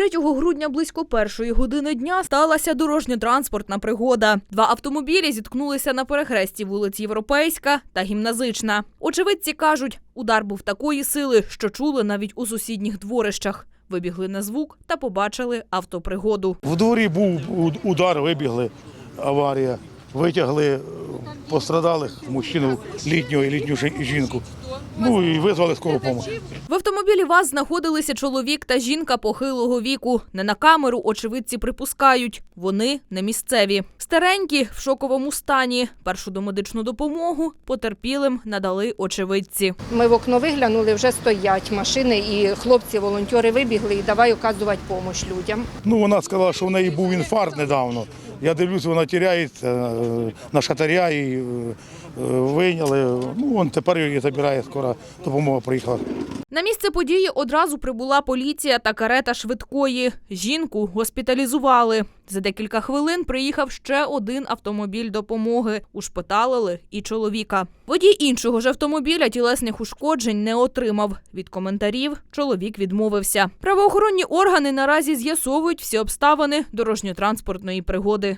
3 грудня близько першої години дня сталася дорожньо-транспортна пригода. Два автомобілі зіткнулися на перехресті вулиць Європейська та Гімназична. Очевидці кажуть, удар був такої сили, що чули навіть у сусідніх дворищах. Вибігли на звук та побачили автопригоду. В дворі був удар, вибігли, аварія. Витягли пострадалих мужчину літнього і літню жінку. Ну і визвали скору допомогу. В автомобілі ВАЗ знаходилися чоловік та жінка похилого віку. Не на камеру очевидці припускають. Вони не місцеві. Старенькі в шоковому стані. Першу домедичну допомогу потерпілим надали очевидці. Ми в окно виглянули, вже стоять машини, і хлопці-волонтери вибігли і давай оказувати допомогу людям. Ну вона сказала, що в неї був інфаркт недавно. Я дивлюся, вона тіряється е, на шатаря і е, е, вийняли. Ну, вон тепер її забирає, скоро допомога приїхала. На місце події одразу прибула поліція та карета швидкої. Жінку госпіталізували. За декілька хвилин приїхав ще один автомобіль допомоги. Ушпиталили і чоловіка. Водій іншого ж автомобіля тілесних ушкоджень не отримав. Від коментарів чоловік відмовився. Правоохоронні органи наразі з'ясовують всі обставини дорожньо-транспортної пригоди.